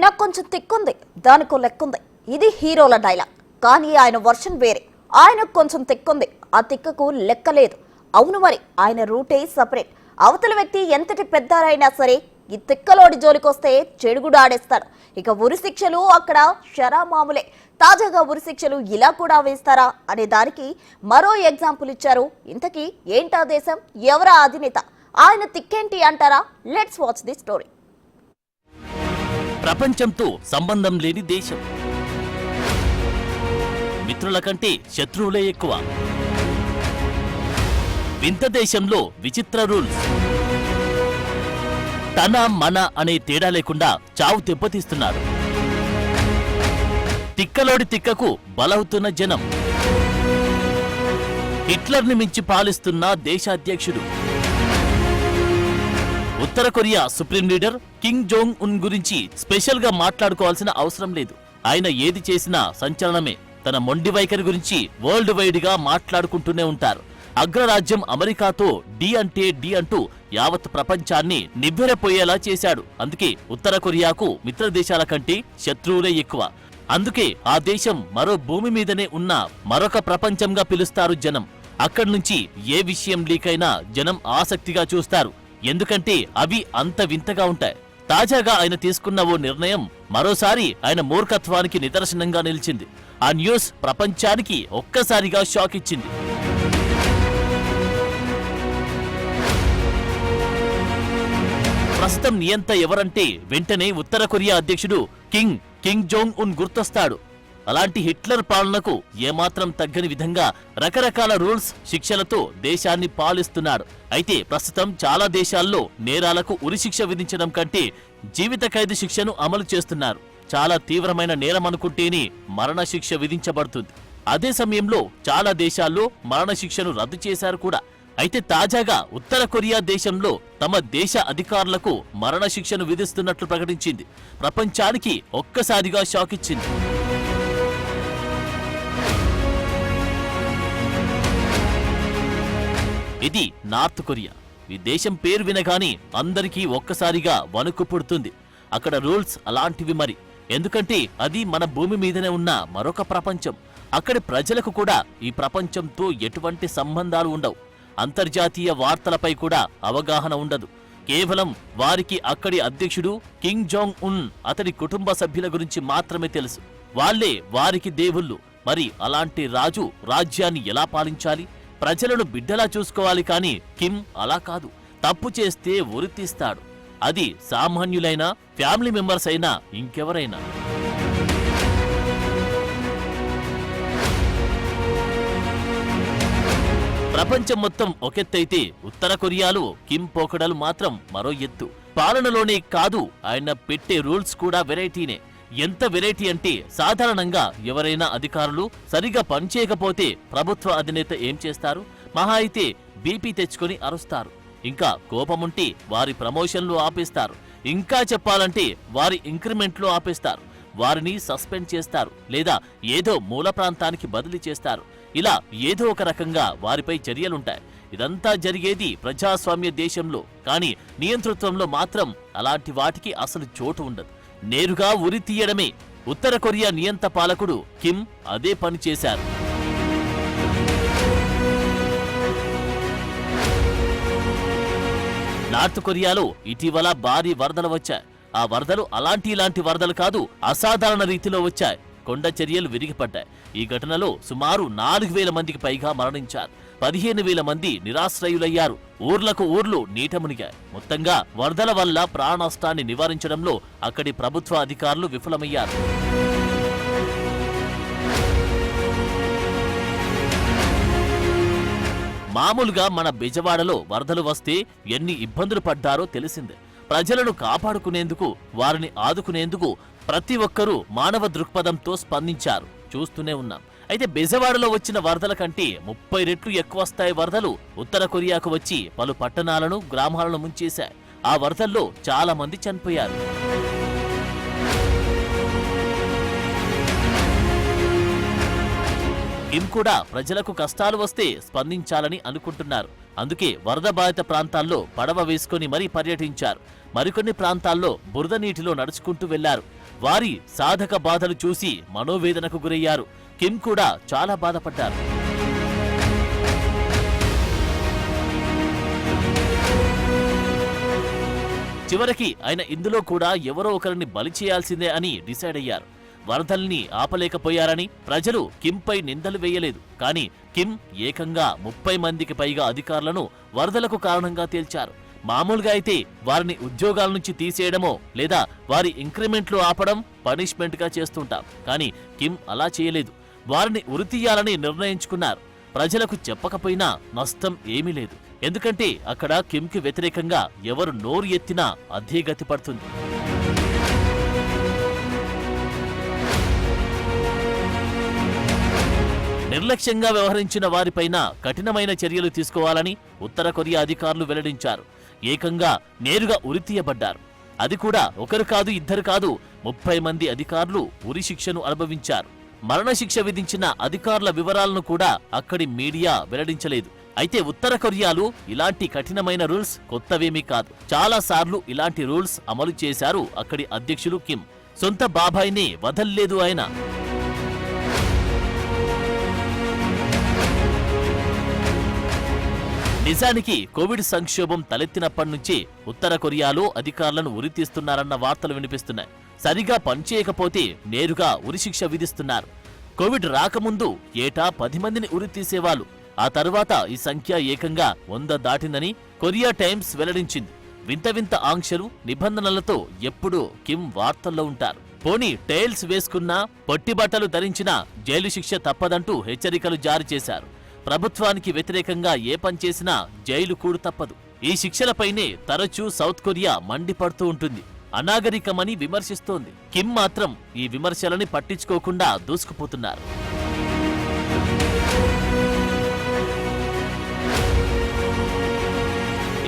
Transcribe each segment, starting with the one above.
నాకు కొంచెం తిక్కుంది దానికో లెక్కుంది. ఇది హీరోల డైలాగ్. కానీ ఆయన వర్షన్ వేరే. ఆయనకు కొంచెం తిక్కుంది ఆ తిక్కకు లెక్కలేదు అవును మరి ఆయన రూటే సపరేట్. అవతల వ్యక్తి ఎంతటి పెద్దారైనా సరే ఈ తిక్కలోడి జోలికొస్తే చెడుగుడు ఆడేస్తాడు. ఇక ఉరి శిక్షలు అక్కడ షరా మామూలే తాజాగా ఉరి శిక్షలు ఇలా కూడా వేస్తారా అనే దానికి మరో ఎగ్జాంపుల్ ఇచ్చారు. ఇంతకీ ఏంటా దేశం? ఎవరా అధినేత? ఆయన తిక్కేంటి అంటారా? లెట్స్ వాచ్ ది స్టోరీ ప్రపంచంతో సంబంధం లేని దేశం. మిత్రుల కంటే శత్రువులే ఎక్కువ. వింత దేశంలో విచిత్ర రూల్స్. తన మన అనే తేడా లేకుండా చావు దెబ్బతీస్తున్నారు. తిక్కలోడి తిక్కకు బలవుతున్న జనం. హిట్లర్ని మించి పాలిస్తున్న దేశాధ్యక్షుడు. ఉత్తర Korea supreme leader Kim Jong Un గురించి స్పెషల్గా మాట్లాడుకోవాల్సిన అవసరం లేదు. ఆయన ఏది చేసినా సంచలనమే. తన మొండి వైఖరి గురించి వరల్డ్ వైడ్గా మాట్లాడుకుంటూనే ఉంటారు. అగ్రరాజ్యం అమెరికాతో డి అంటే డి అంటూ యావత్ ప్రపంచాన్ని నివ్వెరపోయేలా చేశాడు. అందుకే ఉత్తర కొరియాకు మిత్ర దేశాల కంటే శత్రువులే ఎక్కువ. అందుకే ఆ దేశం మరో భూమి మీదనే ఉన్న మరొక ప్రపంచంగా పిలుస్తారు జనం. అక్కడి నుంచి ఏ విషయం లీక్ అయినా జనం ఆసక్తిగా చూస్తారు. ఎందుకంటే అవి అంత వింతగా ఉంటాయి. తాజాగా ఆయన తీసుకున్న ఓ నిర్ణయం మరోసారి ఆయన మూర్ఖత్వానికి నిదర్శనంగా నిలిచింది. ఆ న్యూస్ ప్రపంచానికి ఒక్కసారిగా షాక్ ఇచ్చింది. ప్రస్తుతం నియంత ఎవరంటే వెంటనే ఉత్తర కొరియా అధ్యక్షుడు కింగ్ కింగ్ జోంగ్ ఉన్ గుర్తొస్తాడు. అలాంటి హిట్లర్ పాలనకు ఏమాత్రం తగ్గని విధంగా రకరకాల రూల్స్ శిక్షలతో దేశాన్ని పాలిస్తున్నాడు అయితే ప్రస్తుతం చాలా దేశాల్లో నేరాలకు ఉరిశిక్ష విధించడం కంటే జీవిత ఖైదు శిక్షను అమలు చేస్తున్నారు. చాలా తీవ్రమైన నేరం అనుకుంటేనే మరణశిక్ష విధించబడుతుంది. అదే సమయంలో చాలా దేశాల్లో మరణశిక్షను రద్దు చేశారు కూడా. అయితే తాజాగా ఉత్తర కొరియా దేశంలో తమ దేశ అధికారులకు మరణశిక్షను విధిస్తున్నట్లు ప్రకటించింది. ప్రపంచానికి ఒక్కసారిగా షాక్ ఇచ్చింది. ఇది నార్త్ కొరియా. ఈ దేశం పేరు వినగానే అందరికీ ఒక్కసారిగా వణుకు పుడుతుంది. అక్కడ రూల్స్ అలాంటివి మరి. ఎందుకంటే అది మన భూమి మీదనే ఉన్న మరొక ప్రపంచం. అక్కడి ప్రజలకు కూడా ఈ ప్రపంచంతో ఎటువంటి సంబంధాలు ఉండవు. అంతర్జాతీయ వార్తలపై కూడా అవగాహన ఉండదు. కేవలం వారికి అక్కడి అధ్యక్షుడు కింగ్ జాంగ్ ఉన్ అతడి కుటుంబ సభ్యుల గురించి మాత్రమే తెలుసు. వాళ్ళే వారికి దేవుళ్ళు. మరి అలాంటి రాజు రాజ్యాన్ని ఎలా పాలించాలి? ప్రజలను బిడ్డలా చూసుకోవాలి కానీ కిమ్ అలా కాదు. తప్పు చేస్తే ఉరితీస్తాడు అది సామాన్యులైనా ఫ్యామిలీ మెంబర్స్ అయినా ఇంకెవరైనా. ప్రపంచం మొత్తం ఒకెత్తైతే ఉత్తర కొరియాలో కిమ్ పోకడలు మాత్రం మరో ఎత్తు. పాలనలోనే కాదు ఆయన పెట్టే రూల్స్ కూడా వెరైటీనే. ఎంత వెరైటీ అంటే సాధారణంగా ఎవరైనా అధికారులు సరిగా పనిచేయకపోతే ప్రభుత్వ అధినేత ఏం చేస్తారు? మహా అయితే బీపీ తెచ్చుకొని అరుస్తారు. ఇంకా కోపముంటే వారి ప్రమోషన్లు ఆపేస్తారు. ఇంకా చెప్పాలంటే వారి ఇంక్రిమెంట్లు ఆపేస్తారు. వారిని సస్పెండ్ చేస్తారు లేదా ఏదో మూల ప్రాంతానికి బదిలీ చేస్తారు. ఇలా ఏదో ఒక రకంగా వారిపై చర్యలుంటాయి. ఇదంతా జరిగేది ప్రజాస్వామ్య దేశంలో. కానీ నియంతృత్వంలో మాత్రం అలాంటి వాటికి అసలు చోటు ఉండదు. నేరుగా ఉరి తీయడమే. ఉత్తర కొరియా నియంత పాలకుడు కిమ్ అదే పని చేశారు. నార్త్ కొరియాలో ఇటీవల భారీ వరదలు వచ్చాయి. ఆ వరదలు అలాంటి ఇలాంటి వరదలు కాదు అసాధారణ రీతిలో వచ్చాయి. కొండ చర్యలు విరిగిపడ్డాయి. ఈ ఘటనలో సుమారు నాలుగు వేల మందికి పైగా మరణించారు. పదిహేను వేల మంది నిరాశ్రయులయ్యారు. ఊర్లకు ఊర్లు నీటమునిగాయి మొత్తంగా వరదల వల్ల ప్రాణ నష్టాన్ని నివారించడంలో అక్కడి ప్రభుత్వ అధికారులు విఫలమయ్యారు. మామూలుగా మన బెజవాడలో వరదలు వస్తే ఎన్ని ఇబ్బందులు పడ్డారో తెలిసిందే. ప్రజలను కాపాడుకునేందుకు వారిని ఆదుకునేందుకు ప్రతి ఒక్కరూ మానవ దృక్పథంతో స్పందించారు. చూస్తూనే ఉన్నాం. అయితే బెజవాడలో వచ్చిన వరదల కంటే ముప్పై రెట్లు ఎక్కువ వస్తాయి వరదలు ఉత్తర కొరియాకు వచ్చి పలు పట్టణాలను గ్రామాలను ముంచేశాయి. ఆ వరదల్లో చాలా మంది చనిపోయారు. కిమ్ కూడా ప్రజలకు కష్టాలు వస్తే స్పందించాలని అనుకుంటున్నారు. అందుకే వరద బాధిత ప్రాంతాల్లో పడవ వేసుకొని మరీ పర్యటించారు. మరికొన్ని ప్రాంతాల్లో బురద నీటిలో నడుచుకుంటూ వెళ్ళారు. వారి సాధక బాధలు చూసి మనోవేదనకు గురయ్యారు. కిమ్ కూడా చాలా బాధపడ్డారు. చివరికి ఆయన ఇందులో కూడా ఎవరో ఒకరిని బలి చేయాల్సిందే అని డిసైడ్ అయ్యారు. వరదల్ని ఆపలేకపోయారని ప్రజలు కిమ్పై నిందలు వేయలేదు. కానీ కిమ్ ఏకంగా ముప్పై మందికి పైగా అధికారులను వరదలకు కారణంగా తేల్చారు. మామూలుగా అయితే వారిని ఉద్యోగాల నుంచి తీసేయడమో లేదా వారి ఇంక్రిమెంట్లు ఆపడం పనిష్మెంట్గా చేస్తుంటాం. కానీ కిమ్ అలా చేయలేదు. వారిని ఉరితీయాలని నిర్ణయించుకున్నారు. ప్రజలకు చెప్పకపోయినా నష్టం ఏమీ లేదు. ఎందుకంటే అక్కడ కిమ్కి వ్యతిరేకంగా ఎవరు నోరు ఎత్తినా అదే గతి పడుతుంది. నిర్లక్ష్యంగా వ్యవహరించిన వారిపైన కఠినమైన చర్యలు తీసుకోవాలని ఉత్తర కొరియా అధికారులు వెల్లడించారు. ఏకంగా నేరుగా ఉరితీయబడ్డారు అది కూడా ఒకరు కాదు ఇద్దరు కాదు ముప్పై మంది అధికారులు ఉరి శిక్షను అనుభవించారు. మరణశిక్ష విధించిన అధికారుల వివరాలను కూడా అక్కడి మీడియా వెల్లడించలేదు. అయితే ఉత్తర కొరియాలో ఇలాంటి కఠినమైన రూల్స్ కొత్తవేమీ కాదు. చాలా సార్లు ఇలాంటి రూల్స్ అమలు చేశారు అక్కడి అధ్యక్షులు కిమ్. సొంత బాబాయిని వదల్లేదు ఆయన. నిజానికి కోవిడ్ సంక్షోభం తలెత్తినప్పటి నుంచి ఉత్తర కొరియాలో అధికారులను ఉరితీస్తున్నారన్న వార్తలు వినిపిస్తున్నాయి. సరిగా పనిచేయకపోతే నేరుగా ఉరిశిక్ష విధిస్తున్నారు. కోవిడ్ రాకముందు ఏటా పది మందిని ఉరితీసేవాళ్ళు ఆ తర్వాత ఈ సంఖ్య ఏకంగా వంద దాటిందని కొరియా టైమ్స్ వెల్లడించింది. వింత వింత ఆంక్షలు నిబంధనలతో ఎప్పుడూ కిమ్ వార్తల్లో ఉంటారు. పోనీ టైల్స్ వేసుకున్నా పొట్టి బట్టలు ధరించినా జైలు శిక్ష తప్పదంటూ హెచ్చరికలు జారీ చేశారు. ప్రభుత్వానికి వ్యతిరేకంగా ఏ పని చేసినా జైలు కూడు తప్పదు. ఈ శిక్షలపైనే తరచూ సౌత్ కొరియా మండిపడుతూ ఉంటుంది. అనాగరికమని విమర్శిస్తోంది. కిమ్ మాత్రం ఈ విమర్శలని పట్టించుకోకుండా దూసుకుపోతున్నారు.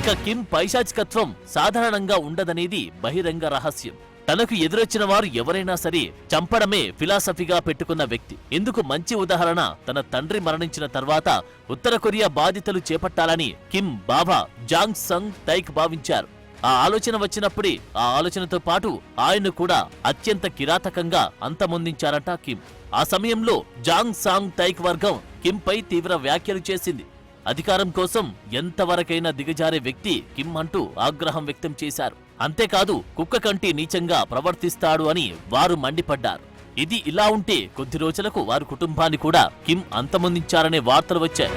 ఇక కిమ్ పైశాచికత్వం సాధారణంగా ఉండదనేది బహిరంగ రహస్యం. తనకు ఎదురొచ్చిన వారు ఎవరైనా సరే చంపడమే ఫిలాసఫీగా పెట్టుకున్న వ్యక్తి. ఇందుకు మంచి ఉదాహరణ తన తండ్రి మరణించిన తర్వాత ఉత్తర కొరియా బాధితులు చేపట్టాలని కిమ్ బాబా జాంగ్ సంగ్ తైక్ భావించారు. ఆ ఆలోచన వచ్చినప్పుడే ఆ ఆలోచనతో పాటు ఆయన్ను కూడా అత్యంత కిరాతకంగా అంతమొందించారట కిమ్. ఆ సమయంలో జాంగ్ సాంగ్ తైక్ వర్గం కిమ్ పై తీవ్ర వ్యాఖ్యలు చేసింది. అధికారం కోసం ఎంతవరకైనా దిగజారే వ్యక్తి కిమ్ అంటూ ఆగ్రహం వ్యక్తం చేశారు. అంతేకాదు కుక్క కంటి నీచంగా ప్రవర్తిస్తాడు అని వారు మండిపడ్డారు. ఇది ఇలా ఉంటే కొద్ది రోజులకు వారి కుటుంబాన్ని కూడా కిమ్ అంతమొందించారనే వార్తలు వచ్చాయి.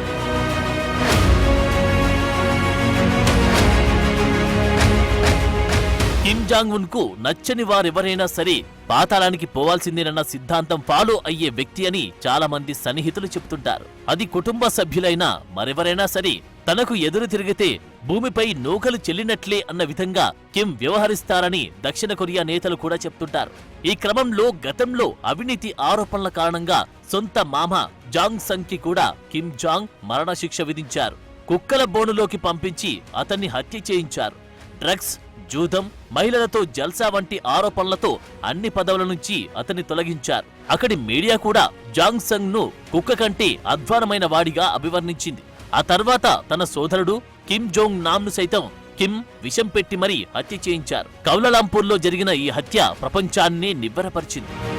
కిమ్ జాంగ్ ఉన్కు నచ్చని వారెవరైనా సరే పాతాళానికి పోవాల్సిందేనన్న సిద్ధాంతం ఫాలో అయ్యే వ్యక్తి అని చాలా మంది సన్నిహితులు చెబుతుంటారు. అది కుటుంబ సభ్యులైనా మరెవరైనా సరే తనకు ఎదురు తిరిగితే భూమిపై నూకలు చెల్లినట్లే అన్న విధంగా కిమ్ వ్యవహరిస్తారని దక్షిణ కొరియా నేతలు కూడా చెప్తుంటారు. ఈ క్రమంలో గతంలో అవినీతి ఆరోపణల కారణంగా సొంత మామ జాంగ్ సంగ్కి కూడా కిమ్ జాంగ్ మరణశిక్ష విధించారు. కుక్కల బోనులోకి పంపించి అతన్ని హత్య చేయించారు. డ్రగ్స్ జూదం మహిళలతో జల్సా వంటి ఆరోపణలతో అన్ని పదవుల నుంచి అతన్ని తొలగించారు. అక్కడి మీడియా కూడా జాంగ్ సంగ్ను కుక్క కంటే అధ్వానమైన వాడిగా అభివర్ణించింది. ఆ తర్వాత తన సోదరుడు కిమ్ జోంగ్ నామ్ను సైతం కిమ్ విషం పెట్టి మరీ హత్య చేయించారు. కౌలలాంపూర్లో జరిగిన ఈ హత్య ప్రపంచాన్ని నివ్వరపరిచింది.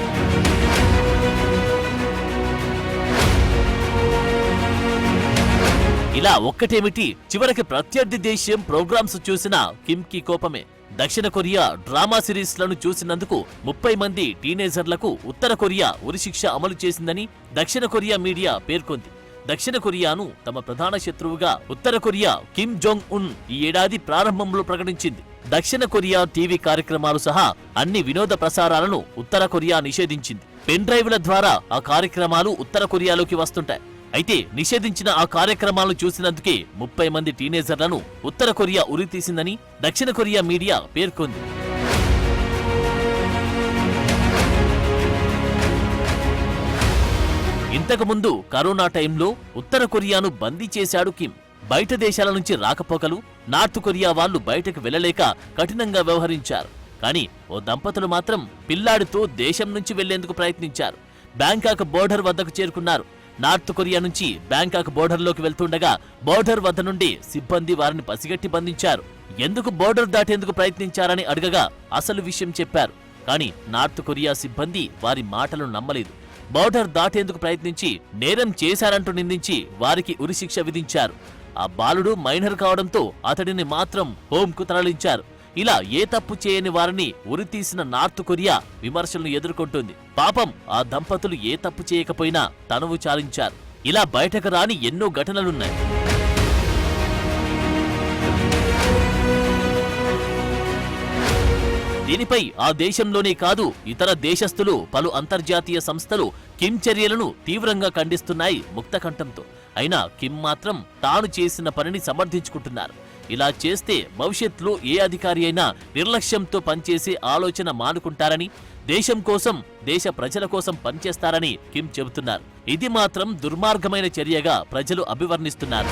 ఇలా ఒక్కటేమిటి? చివరికి ప్రత్యర్థి దేశం ప్రోగ్రామ్స్ చూసిన కిమ్కి కోపమే. దక్షిణ కొరియా డ్రామా సిరీస్లను చూసినందుకు ముప్పై మంది టీనేజర్లకు ఉత్తర కొరియా ఉరిశిక్ష అమలు చేసిందని దక్షిణ కొరియా మీడియా పేర్కొంది. దక్షిణ కొరియాను తమ ప్రధాన శత్రువుగా ఉత్తర కొరియా కిమ్ జోంగ్ ఉన్ ఈ ఏడాది ప్రారంభంలో ప్రకటించింది. దక్షిణ కొరియా టీవీ కార్యక్రమాలు సహా అన్ని వినోద ప్రసారాలను ఉత్తర కొరియా నిషేధించింది. పెన్ డ్రైవ్ల ద్వారా ఆ కార్యక్రమాలు ఉత్తర కొరియాలోకి వస్తుంటాయి. అయితే నిషేధించిన ఆ కార్యక్రమాలను చూసినందుకే ముప్పై మంది టీనేజర్లను ఉత్తర కొరియా ఉరి తీసిందని దక్షిణ కొరియా మీడియా పేర్కొంది. ఇంతకుముందు కరోనా టైంలో ఉత్తర కొరియాను బందీ చేశాడు కిమ్. బయట దేశాల నుంచి రాకపోకలు నార్త్ కొరియా వాళ్ళు బయటకు వెళ్ళలేక కఠినంగా వ్యవహరించారు. కానీ ఓ దంపతులు మాత్రం పిల్లాడితో దేశం నుంచి వెళ్ళేందుకు ప్రయత్నించారు. బ్యాంకాక్ బోర్డర్ వద్దకు చేరుకున్నారు. నార్త్ కొరియా నుంచి బ్యాంకాక్ బోర్డర్లోకి వెళ్తుండగా బోర్డర్ వద్ద నుండి సిబ్బంది వారిని పసిగట్టి బంధించారు. ఎందుకు బోర్డర్ దాటేందుకు ప్రయత్నించారని అడగగా అసలు విషయం చెప్పారు. కానీ నార్త్ కొరియా సిబ్బంది వారి మాటలను నమ్మలేదు. బోర్డర్ దాటేందుకు ప్రయత్నించి నేరం చేశారంటూ నిందించి వారికి ఉరిశిక్ష విధించారు. ఆ బాలుడు మైనర్ కావడంతో అతడిని మాత్రం హోంకు తరలించారు. ఇలా ఏ తప్పు చేయని వారిని ఉరితీసిన నార్త్ కొరియా విమర్శలను ఎదుర్కొంటుంది. పాపం ఆ దంపతులు ఏ తప్పు చేయకపోయినా తనువు చాలించారు. ఇలా బయటకు రాని ఎన్నో ఘటనలున్నాయి. దీనిపై ఆ దేశంలోనే కాదు ఇతర దేశస్థులు పలు అంతర్జాతీయ సంస్థలు కిమ్ చర్యలను తీవ్రంగా ఖండిస్తున్నాయి ముక్తకంఠంతో. అయినా కిమ్ మాత్రం తాను చేసిన పనిని సమర్థించుకుంటున్నారు. ఇలా చేస్తే భవిష్యత్తులో ఏ అధికారి అయినా నిర్లక్ష్యంతో పనిచేసే ఆలోచన మానుకుంటారని దేశం కోసం దేశ ప్రజల కోసం పనిచేస్తారని కిమ్ చెబుతున్నారు. ఇది మాత్రం దుర్మార్గమైన చర్యగా ప్రజలు అభివర్ణిస్తున్నారు.